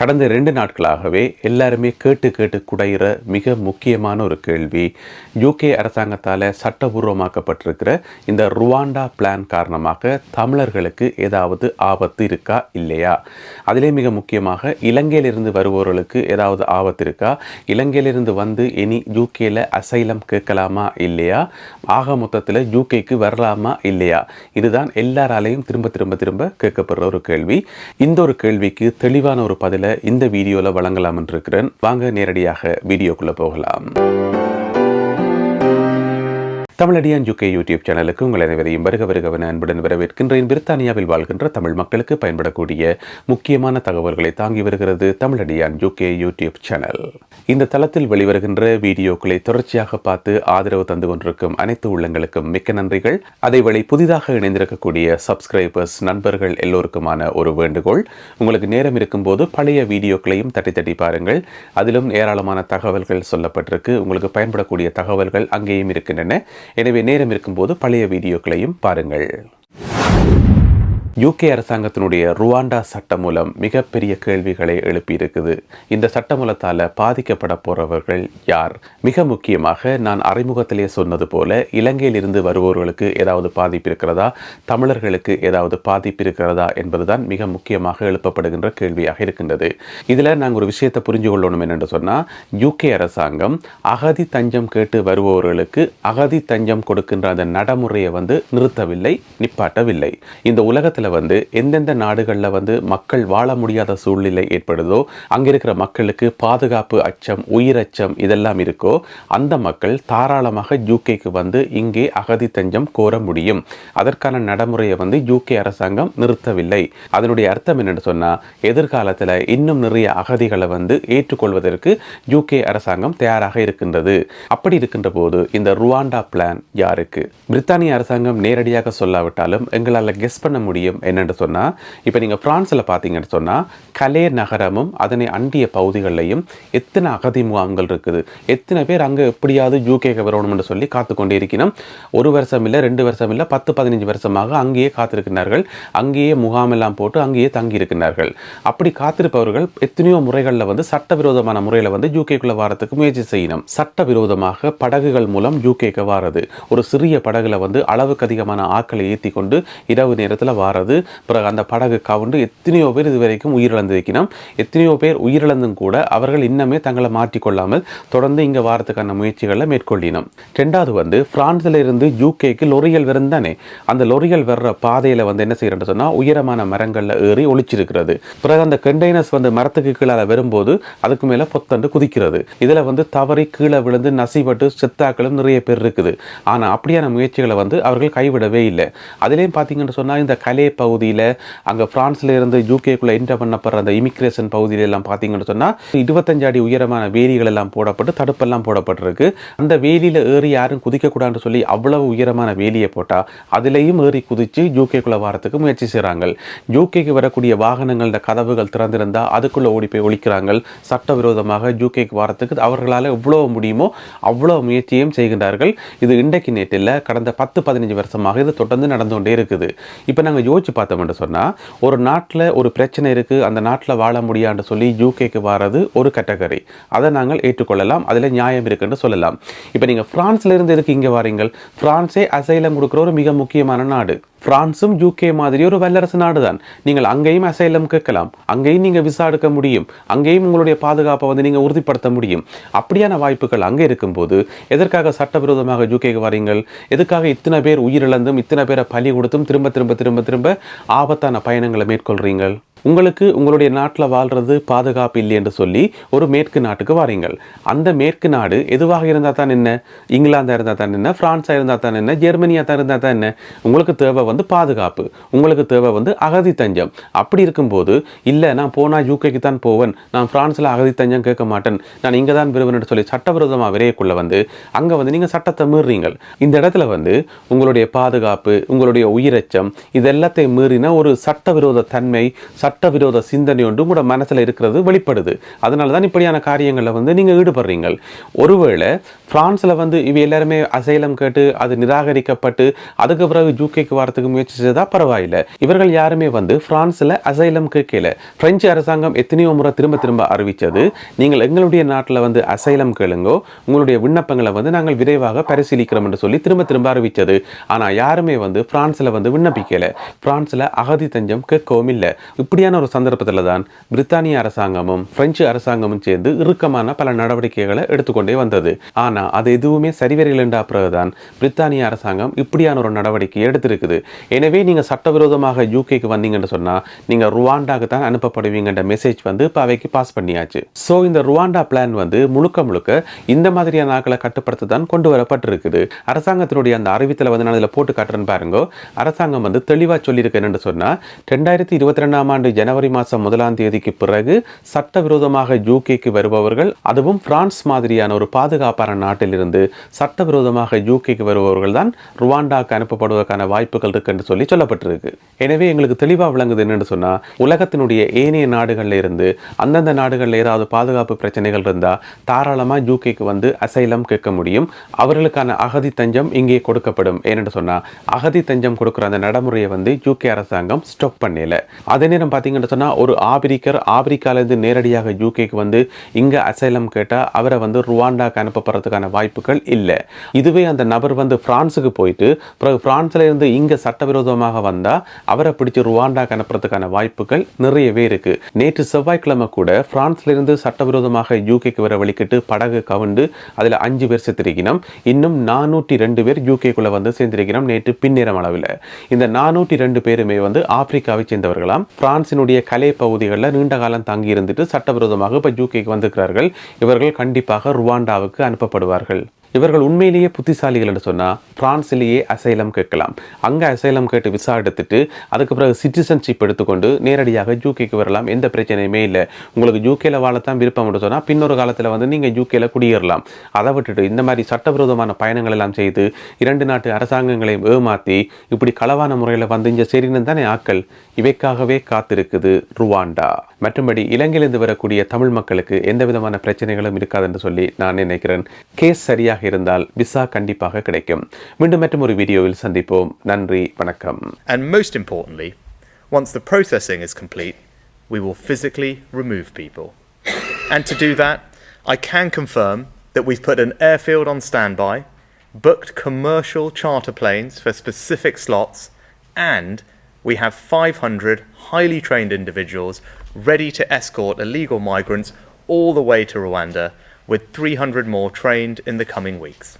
கடந்த ரெண்டு நாட்களாகவே எல்லாருமே கேட்டு கேட்டு குடையிற மிக முக்கியமான ஒரு கேள்வி யூகே அரசாங்கத்தால் சட்டபூர்வமாக்கப்பட்டிருக்கிற இந்த ருவாண்டா பிளான் காரணமாக தமிழர்களுக்கு ஏதாவது ஆபத்து இருக்கா இல்லையா? அதிலே மிக முக்கியமாக இலங்கையிலிருந்து வருபவர்களுக்கு ஏதாவது ஆபத்து இருக்கா? இலங்கையிலிருந்து வந்து இனி யூகேல அசைலம் கேட்கலாமா இல்லையா? ஆக மொத்தத்தில் யூகேக்கு வரலாமா இல்லையா? இதுதான் எல்லாராலையும் திரும்ப திரும்ப திரும்ப கேட்கப்படுற ஒரு கேள்வி. இந்த ஒரு கேள்விக்கு தெளிவான ஒரு பதிலை இந்த வீடியோவில் வழங்கலாம் என்று இருக்கிறேன். வாங்க நேரடியாக வீடியோக்குள்ளே போகலாம். தமிழடியான் யூகே யூடியூப் சேனலுக்கு உங்கள் அனைவரையும் வருக வருகவன அன்புடன் வரவேற்கின்றேன். பிரித்தானியாவில் வாழ்கின்ற தமிழ் மக்களுக்கு பயன்படக்கூடிய முக்கியமான தகவல்களை தாங்கி வருகிறது தமிழடியான் யூகே யூடியூப் சேனல் இந்த தளத்தில் வெளிவருகின்ற வீடியோக்களை தொடர்ச்சியாக பார்த்து ஆதரவு தந்து கொண்டிருக்கும் அனைத்து உள்ளங்களுக்கும் மிக்க நன்றிகள். அதேவேளை புதிதாக இணைந்திருக்கக்கூடிய சப்ஸ்கிரைபர்ஸ் நண்பர்கள் எல்லோருக்குமான ஒரு வேண்டுகோள். உங்களுக்கு நேரம் இருக்கும்போது பழைய வீடியோக்களையும் தட்டி தட்டி பாருங்கள். அதிலும் ஏராளமான தகவல்கள் சொல்லப்பட்டிருக்கு. உங்களுக்கு பயன்படக்கூடிய தகவல்கள் அங்கேயும் இருக்கின்றன. எனவே நேரம் இருக்கும்போது பழைய வீடியோக்களையும் பாருங்கள். யூகே அரசாங்கத்தினுடைய ருவாண்டா சட்டமூலம் மிகப்பெரிய கேள்விகளை எழுப்பியிருக்குது. இந்த சட்டமூலத்தால் பாதிக்கப்பட போறவர்கள் யார்? மிக முக்கியமாக நான் அறிமுகத்திலே சொன்னது போல இலங்கையிலிருந்து வருபவர்களுக்கு ஏதாவது பாதிப்பு இருக்கிறதா தமிழர்களுக்கு ஏதாவது பாதிப்பு இருக்கிறதா என்பதுதான் மிக முக்கியமாக எழுப்பப்படுகின்ற கேள்வியாக இருக்கின்றது. இதில் நாங்கள் ஒரு விஷயத்தை புரிஞ்சு கொள்ளணும் என்னென்று சொன்னால் யூகே அரசாங்கம் அகதி தஞ்சம் கேட்டு வருபவர்களுக்கு அகதி தஞ்சம் கொடுக்கின்ற அந்த நடைமுறையை வந்து நிறுத்தவில்லை நிப்பாட்டவில்லை. இந்த உலகத்தில் வந்து எந்தெந்த நாடுகளில் வந்து மக்கள் வாழ முடியாத சூழ்நிலை ஏற்படுதோ அங்கே இருக்கிற மக்களுக்கு பாதுகாப்பு அச்சம் உயிரச்சம் இதெல்லாம் இருக்கோ அந்த மக்கள் தாராளமாக யூகேக்கு வந்து இங்கே அகதி தஞ்சம் கோர முடியும். அதற்கான நடைமுறையை வந்து யூகே அரசாங்கம் நிறுத்தவில்லை. அதனுடைய அர்த்தம் என்னென்னு சொன்னால் எதிர்காலத்தில் இன்னும் நிறைய அகதிகளை வந்து ஏற்றுக்கொள்வதற்கு யூகே அரசாங்கம் தயாராக இருக்கின்றது. அப்படி இருக்கின்ற போது இந்த ருவாண்டா பிளான் யாருக்கு? பிரித்தானிய அரசாங்கம் நேரடியாக சொல்லாவிட்டாலும் எங்களால் கெஸ் பண்ண முடியும். என்னென்னு சொன்னால் இப்போ நீங்கள் ஃப்ரான்ஸில் பார்த்தீங்கன்னு சொன்னால் கலே நகரமும் அதனை அண்டிய பகுதிகளையும் எத்தனை அகதி முகாம்கள் இருக்குது எத்தனை பேர் அங்கே எப்படியாவது யூகேக்கு வரணும்னு சொல்லி காத்து கொண்டே இருக்கணும் ஒரு வருஷம் இல்லை ரெண்டு வருஷம் இல்லை பத்து பதினஞ்சு வருஷமாக அங்கேயே காத்திருக்கிறார்கள். அங்கேயே முகாமெல்லாம் போட்டு அங்கேயே தங்கியிருக்கிறார்கள். அப்படி காத்திருப்பவர்கள் எத்தனையோ முறைகளில் வந்து சட்டவிரோதமான முறையில் வந்து யூகேக்குள்ளே வாரத்துக்கு முயற்சி செய்யணும். சட்டவிரோதமாக படகுகள் மூலம் யூகேக்கு வாரது. ஒரு சிறிய படகுல வந்து அளவுக்கு அதிகமான ஆக்களை ஏற்றி கொண்டு இரவு நேரத்தில் வாரது. பிறகு அந்த படகு கவுண்டு எத்தனையோ பேர் இது வரைக்கும் உயிரிழந்து வைக்கணும் எத்தனையோ பேர் உயிரிழந்தும் கூட அவர்கள் இன்னமே தங்களை மாற்றிக்கொள்ளாமல் தொடர்ந்து இங்கே வாரத்துக்கான முயற்சிகளை மேற்கொள்ளினோம். ரெண்டாவது வந்து பிரான்ஸில் இருந்து யூகேக்கு லொரியல் வரும் தானே அந்த லொரியல் வர்ற பாதையில் வந்து என்ன செய்யறேன்னு சொன்னால் உயரமான மரங்களில் ஏறி ஒளிச்சிருக்கிறது. பிறகு அந்த கண்டெய்னர்ஸ் வந்து மரத்துக்கு கீழே வரும்போது அதுக்கு மேலே பொத்தண்டு குதிக்கிறது. இதில் வந்து தவறி கீழே விழுந்து நசிபட்டு செத்தாக்களும் நிறைய பேர் இருக்குது. ஆனால் அப்படியான முயற்சிகளை வந்து அவர்கள் கைவிடவே இல்லை. அதுலேயும் பார்த்தீங்கன்னு சொன்னால் இந்த கலை பகுதியில் அங்கே பிரான்ஸ்ல இருந்து யூகேக்குள்ளே என்டர் பண்ணப்படுற அந்த இமிக்ரேஷன் பகுதியில எல்லாம் பார்த்தீங்கன்னு சொன்னால் இருபத்தஞ்சு அடி உயரமான வேலிகள் எல்லாம் போடப்பட்டு தடுப்பெல்லாம் போடப்பட்டிருக்கு. அந்த வேலியில் ஏறி யாரும் குதிக்கக்கூடாதுன்னு சொல்லி அவ்வளவு உயரமான வேலியை போட்டால் அதுலேயும் ஏறி குதித்து யூகேக்குள்ளே வரத்துக்கு முயற்சி செய்கிறாங்க யூகேக்கு வரக்கூடிய வாகனங்களோட கதவுகள் திறந்திருந்தால் அதுக்குள்ளே ஓடி போய் ஒழிக்கிறாங்க. சட்டவிரோதமாக யூகேக்கு வரத்துக்கு அவர்களால் எவ்வளோ முடியுமோ அவ்வளோ முயற்சியும் செய்கின்றார்கள். இது இன்றைக்கு நேற்றில் கடந்த பத்து பதினஞ்சு வருஷமாக இது தொடர்ந்து நடந்து கொண்டே இருக்குது. இப்போ நாங்கள் யோசிச்சு பார்த்தோம்னு சொன்னால் ஒரு நாட்டில் ஒரு பிரச்சனை இருக்குது அந்த நாட்டில் வாழ முடியான்னு சொல்லி யூகேக்கு வாரது ஒரு கேட்டகரி அதை நாங்கள் ஏற்றுக்கொள்ளலாம் அதில் நியாயம் இருக்குன்னு சொல்லலாம். இப்போ நீங்கள் ஃப்ரான்ஸ்லேருந்து இருக்கு எதுக்கு இங்கே வாரீங்கள்? பிரான்ஸே அசைலம் கொடுக்குற ஒரு மிக முக்கியமான நாடு. பிரான்ஸும் யூகே மாதிரி ஒரு வல்லரசு நாடு தான் நீங்கள் அங்கேயும் அசைலம் கேட்கலாம் அங்கேயும் நீங்கள் விசா எடுக்க முடியும் அங்கேயும் உங்களுடைய பாதுகாப்பை வந்து நீங்கள் உறுதிப்படுத்த முடியும் அப்படியான வாய்ப்புகள் அங்கே இருக்கும்போது எதற்காக சட்டவிரோதமாக யூகேக்கு வரீங்கள் எதுக்காக இத்தனை பேர் உயிரிழந்தும் இத்தனை பேரை பலி கொடுத்தும் திரும்ப திரும்ப திரும்ப திரும்ப ஆபத்தான பயணங்களை மேற்கொள்கிறீங்கள் உங்களுக்கு உங்களுடைய நாட்டில் வாழ்றது பாதுகாப்பு இல்லை என்று சொல்லி ஒரு மேற்கு நாட்டுக்கு வாரீங்கள். அந்த மேற்கு நாடு எதுவாக இருந்தால் தான் என்ன? இங்கிலாந்தாக இருந்தால் தான் என்ன? ஃப்ரான்ஸாக இருந்தால் தான் என்ன? ஜெர்மனியாக தான் இருந்தால் தான் என்ன? உங்களுக்கு தேவை வந்து பாதுகாப்பு. உங்களுக்கு தேவை வந்து அகதி தஞ்சம். அப்படி இருக்கும்போது இல்லை நான் போனால் யூகேக்கு தான் போவேன். நான் ஃப்ரான்ஸில் அகதி தஞ்சம் கேட்க மாட்டேன். நான் இங்கே தான் விரும்புவேன் சொல்லி சட்டவிரோதமாக விரையக்குள்ளே வந்து அங்கே வந்து நீங்கள் சட்டத்தை மீறுறீங்கள் இந்த இடத்துல வந்து உங்களுடைய பாதுகாப்பு உங்களுடைய உயிரச்சம் இது எல்லாத்தையும் மீறின ஒரு சட்டவிரோத தன்மை சட்டவிரோத சிந்தனை ஒன்று உங்களோட மனசில் இருக்கிறது வெளிப்படுது. அதனால தான் இப்படியான காரியங்களில் வந்து நீங்கள் ஈடுபடுறீங்க ஒருவேளை ஃப்ரான்ஸில் வந்து இவ எல்லாருமே அசைலம் கேட்டு அது நிராகரிக்கப்பட்டு அதுக்கு பிறகு ஜூகேக்கு வரத்துக்கு முயற்சி செய்தால் பரவாயில்லை. இவர்கள் யாருமே வந்து ஃப்ரான்ஸில் அசைலம் கேட்கல. பிரெஞ்சு அரசாங்கம் எத்தனையோ முறை திரும்ப திரும்ப அறிவித்தது. நீங்கள் எங்களுடைய நாட்டில் வந்து அசைலம் கேளுங்கோ உங்களுடைய விண்ணப்பங்களை வந்து நாங்கள் விரைவாக பரிசீலிக்கிறோம் என்று சொல்லி திரும்ப திரும்ப அறிவித்தது. ஆனால் யாருமே வந்து ஃப்ரான்ஸில் வந்து விண்ணப்பிக்கலை. ஃப்ரான்ஸில் அகதி தஞ்சம் கேட்கவும் இல்லை. இப்படியான ஒரு சந்தர்ப்பத்தில் தான் பிரித்தானிய அரசாங்கமும் பிரெஞ்சு அரசாங்கமும் சேர்ந்து இறுக்கமான பல நடவடிக்கைகளை எடுத்துக்கொண்டே வந்தது. ஆனால் அது எதுவுமே சரிவரையில் பிறகுதான் பிரித்தானிய அரசாங்கம் இப்படியான ஒரு நடவடிக்கை எடுத்திருக்குது. எனவே நீங்கள் சட்டவிரோதமாக யூகேக்கு வந்தீங்கன்னு சொன்னால் நீங்கள் ருவாண்டாக்கு தான் அனுப்பப்படுவீங்கன்ற மெசேஜ் வந்து இப்போ அவைக்கு பாஸ் பண்ணியாச்சு. ஸோ இந்த ருவாண்டா பிளான் வந்து முழுக்க முழுக்க இந்த மாதிரியான ஆக்களை கட்டுப்படுத்த தான் கொண்டு வரப்பட்டிருக்குது. அரசாங்கத்தினுடைய அந்த அறிவித்தலை வந்து நான் இதில் போட்டு காட்டுறேன்னு பாருங்க. அரசாங்கம் வந்து தெளிவாக சொல்லியிருக்கேன் சொன்னால் ரெண்டாயிரத்தி இருபத்தி ரெண்டாம் ஆண்டு ஆண்டு ஜனவரி மாதம் முதலாம் தேதிக்கு பிறகு சட்டவிரோதமாக யூகேக்கு வருபவர்கள் அதுவும் பிரான்ஸ் மாதிரியான ஒரு பாதுகாப்பான நாட்டிலிருந்து சட்டவிரோதமாக யூகேக்கு வருபவர்கள் தான் ருவாண்டாக்கு அனுப்பப்படுவதற்கான வாய்ப்புகள் இருக்கு என்று சொல்லி சொல்லப்பட்டிருக்கு. எனவே எங்களுக்கு தெளிவாக விளங்குது என்னென்னு சொன்னால் உலகத்தினுடைய ஏனைய நாடுகளில் இருந்து அந்தந்த நாடுகளில் ஏதாவது பாதுகாப்பு பிரச்சனைகள் இருந்தால் தாராளமாக யூகேக்கு வந்து அசைலம் கேட்க முடியும். அவர்களுக்கான அகதி தஞ்சம் இங்கே கொடுக்கப்படும். ஏனென்று சொன்னால் அகதி தஞ்சம் கொடுக்குற அந்த நடைமுறையை வந்து யூகே அரசாங்கம் ஸ்டாப் பண்ணல. அதே நேரம் பார்த்தீங்கன்னு சொன்னால் ஒரு ஆப்பிரிக்கர் ஆப்பிரிக்காலேருந்து நேரடியாக யூகேக்கு வந்து இங்கே அசைலம் கேட்டால் அவரை வந்து ருவாண்டாக்கு அனுப்பப்படுறதுக்கான வாய்ப்புகள் இல்லை. இதுவே அந்த நபர் வந்து பிரான்ஸுக்கு போயிட்டு பிறகு பிரான்ஸ்ல இருந்து இங்கே சட்டவிரோதமாக வந்தால் அவரை பிடிச்சி ருவாண்டாக்கு அனுப்புறதுக்கான வாய்ப்புகள் நிறையவே இருக்கு. நேற்று செவ்வாய்க்கிழமை கூட பிரான்ஸ்ல இருந்து சட்டவிரோதமாக யூகேக்கு வர வழிக்கிட்டு படகு கவுண்டு அதில் அஞ்சு பேர் செத்திருக்கணும். இன்னும் நானூற்றி ரெண்டு பேர் யூகேக்குள்ள வந்து சேர்ந்திருக்கிறோம் நேற்று பின்னேறம் அளவில். இந்த நானூற்றி ரெண்டு பேருமே வந்து ஆப்பிரிக்காவை சேர்ந்தவர்களாம். பிரான்சினுடைய கலை பகுதிகளில் நீண்ட காலம் தங்கி இருந்துட்டு சட்டவிரோதமாக இப்போ ஜூகேக்கு வந்திருக்கிறார்கள். இவர்கள் கண்டிப்பாக ருவாண்டாவுக்கு அனுப்பப்படுவார்கள். இவர்கள் உண்மையிலேயே புத்திசாலிகள் என்று சொன்னால் பிரான்சிலேயே அசைலம் கேட்கலாம். அங்கே அசைலம் கேட்டு விசா எடுத்துட்டு அதுக்கு பிறகு சிட்டிசன்ஷிப் எடுத்துக்கொண்டு நேரடியாக யூகேக்கு வரலாம். எந்த பிரச்சனையுமே இல்லை. உங்களுக்கு யூகேல வாழத்தான் விருப்பம் என்று சொன்னால் பின்னொரு காலத்தில் வந்து நீங்கள் யூகேல குடியேறலாம். அதை விட்டுட்டு இந்த மாதிரி சட்டவிரோதமான பயணங்கள் எல்லாம் செய்து இரண்டு நாட்டு அரசாங்கங்களையும் ஏமாற்றி இப்படி களவான முறையில் வந்து இங்கே சரின்னு தானே ஆக்கள்? இவைக்காகவே காத்திருக்குது ருவாண்டா. மற்றும்படி இலங்கையிலிருந்து வரக்கூடிய தமிழ் மக்களுக்கு எந்த விதமான பிரச்சனைகளும் இருக்காதுன்னு சொல்லி நான் நினைக்கிறேன். கேஸ் சரியாக இருந்தால் விசா கண்டிப்பாக கிடைக்கும் மீண்டும் மற்றும் ஒரு வீடியோவில் சந்திப்போம் நன்றி வணக்கம் And most importantly, once the processing is complete, we will physically remove people. And to do that, I can confirm that we've put an airfield on standby, booked commercial charter planes for specific slots, and we have 500 highly trained individuals ready to escort illegal migrants all the way to Rwanda, with 300 more trained in the coming weeks.